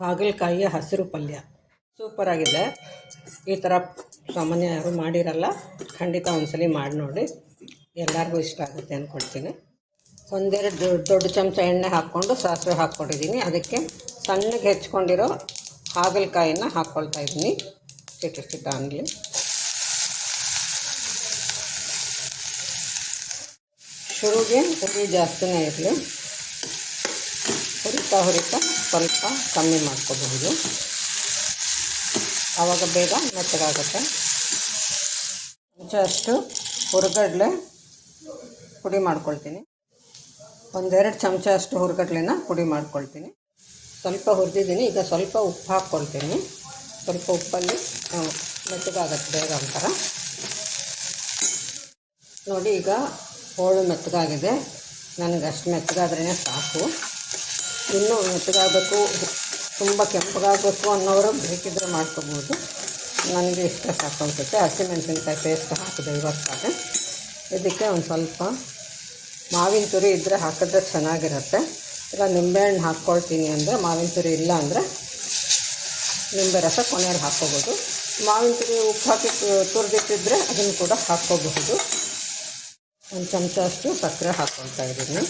ಹಾಗಲಕಾಯಿಯ ಹಸಿರು ಪಲ್ಯ. ಸೂಪರಾಗಿದೆ ಈ ಥರ ಸಾಮಾನ್ಯ ಯಾರು ಮಾಡಿರಲ್ಲ, ಖಂಡಿತ ಒಂದ್ಸಲಿ ಮಾಡಿ ನೋಡಿ. ಎಲ್ಲರಿಗೂ ಇಷ್ಟ ಆಗುತ್ತೆ ಅಂದ್ಕೊಳ್ತೀನಿ ಒಂದೆರಡು ದೊಡ್ಡ ದೊಡ್ಡ ಚಮಚ ಎಣ್ಣೆ ಹಾಕ್ಕೊಂಡು ಸಾಸಿವೆ ಹಾಕ್ಕೊಂಡಿದ್ದೀನಿ. ಅದಕ್ಕೆ ಸಣ್ಣಗೆ ಹೆಚ್ಕೊಂಡಿರೋ ಹಾಗಲಕಾಯಿನ ಹಾಕ್ಕೊಳ್ತಾ ಇದ್ದೀನಿ. ಚಿಟ್ಟ ಚಿಟ್ಟ ಅನ್ನಲಿ ಶುರುಗೆ ಹುಳಿ ಜಾಸ್ತಿನೇ ಇರಲಿ. ಹುರಿತಾ ಹುರಿತಾ ಸ್ವಲ್ಪ ಕಮ್ಮಿ ಮಾಡ್ಕೋಬಹುದು. ಆವಾಗ ಬೇಗ ಮೆತ್ತಗಾಗುತ್ತೆ. ಅಷ್ಟು ಹುರ್ಗಡ್ಲೆ ಪುಡಿ ಮಾಡ್ಕೊಳ್ತೀನಿ. ಒಂದೆರಡು ಚಮಚ ಅಷ್ಟು ಹುರ್ಗಡ್ಲೆನ ಪುಡಿ ಮಾಡ್ಕೊಳ್ತೀನಿ. ಸ್ವಲ್ಪ ಹುರಿದಿದ್ದೀನಿ, ಈಗ ಸ್ವಲ್ಪ ಉಪ್ಪು ಹಾಕ್ಕೊಳ್ತೀನಿ. ಸ್ವಲ್ಪ ಉಪ್ಪಲ್ಲಿ ಮೆತ್ತಗಾಗತ್ತೆ ಬೇಗ ಒಂಥರ. ನೋಡಿ, ಈಗ ಹೋಳು ಮೆತ್ತಗಾಗಿದೆ. ನನಗೆ ಅಷ್ಟು ಮೆತ್ತಗಾದ್ರೇ ಸಾಕು. ಇನ್ನೂ ಮೆತ್ತಗಾಗಬೇಕು, ತುಂಬ ಕೆಂಪಗಾಗಬೇಕು ಅನ್ನೋರು ಬೇಕಿದ್ರೆ ಮಾಡ್ಕೋಬೋದು. ನನಗೆ ಇಷ್ಟ ಸಾಕು ಅನ್ಸುತ್ತೆ ಹಸಿಮೆಣಸಿನ್ಕಾಯಿ ಪೇಸ್ಟ್ ಹಾಕಿದೆ ಇವತ್ತಾಗೆ ಇದಕ್ಕೆ ಒಂದು ಸ್ವಲ್ಪ ಮಾವಿನ ತುರಿ ಇದ್ದರೆ ಹಾಕಿದ್ರೆ ಚೆನ್ನಾಗಿರುತ್ತೆ. ಇಲ್ಲ, ನಿಂಬೆಹಣ್ಣು ಹಾಕ್ಕೊಳ್ತೀನಿ ಅಂದರೆ, ಮಾವಿನ ತುರಿ ಇಲ್ಲ ಅಂದರೆ ನಿಂಬೆ ರಸ ಕೊನೆಯಲ್ಲಿ ಹಾಕ್ಕೋಬೋದು. ಮಾವಿನ ತುರಿ ಉಪ್ಪು ಹಾಕಿ ತುರಿದಿಟ್ಟಿದ್ರೆ ಅದನ್ನು ಕೂಡ ಹಾಕ್ಕೋಬಹುದು. ಒಂದು ಚಮಚ ಅಷ್ಟು ಸಕ್ಕರೆ ಹಾಕ್ಕೊಳ್ತಾ ಇದ್ದೀನಿ.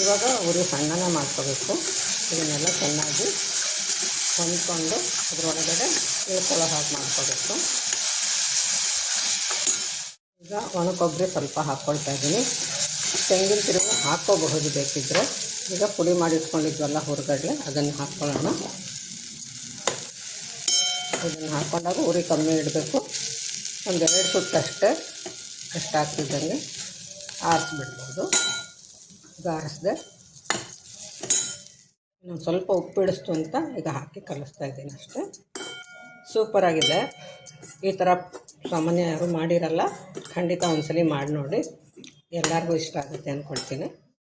ಇವಾಗ ಉರಿ ಸಣ್ಣನ ಮಾಡ್ಕೋಬೇಕು. ಇದನ್ನೆಲ್ಲ ಚೆನ್ನಾಗಿ ಹೊಂದ್ಕೊಂಡು ಅದರೊಳಗಡೆ ಇಳ್ಕೊಳ್ಳೋ ಹಾಗೆ ಮಾಡ್ಕೋಬೇಕು. ಈಗ ಒಣ ಕೊಬ್ಬರಿ ಸ್ವಲ್ಪ ಹಾಕ್ಕೊಳ್ತಾ ಇದ್ದೀನಿ. ತೆಂಗಿನ ತಿರುವು ಹಾಕ್ಕೋಬಹುದು ಬೇಕಿದ್ದರೆ ಈಗ ಪುಡಿ ಮಾಡಿ ಇಟ್ಕೊಂಡಿದ್ವಲ್ಲ ಹೊರಗಡೆ ಅದನ್ನು ಹಾಕ್ಕೊಳ್ಳೋಣ. ಇದನ್ನು ಹಾಕ್ಕೊಂಡಾಗ ಉರಿ ಕಮ್ಮಿ ಇಡಬೇಕು. ಒಂದೆರಡು ಸುತ್ತಷ್ಟೇ ಅಷ್ಟು ಹಾಕ್ತಿದ್ದಂಗೆ ಆರಿಸ್ಬಿಡ್ಬೋದು. ಈಗ ಆರಿಸ್ದೆ ಇನ್ನೊಂದು ಸ್ವಲ್ಪ ಉಪ್ಪು ಇಡಿಸ್ತು ಅಂತ ಈಗ ಹಾಕಿ ಕಲಿಸ್ತಾ ಇದ್ದೀನಿ ಅಷ್ಟೇ. ಸೂಪರಾಗಿದೆ ಈ ಥರ ಸಾಮಾನ್ಯ ಯಾರು ಮಾಡಿರಲ್ಲ, ಖಂಡಿತ ಒಂದ್ಸಲಿ ಮಾಡಿ ನೋಡಿ. ಎಲ್ಲರಿಗೂ ಇಷ್ಟ ಆಗುತ್ತೆ ಅಂದ್ಕೊಳ್ತೀನಿ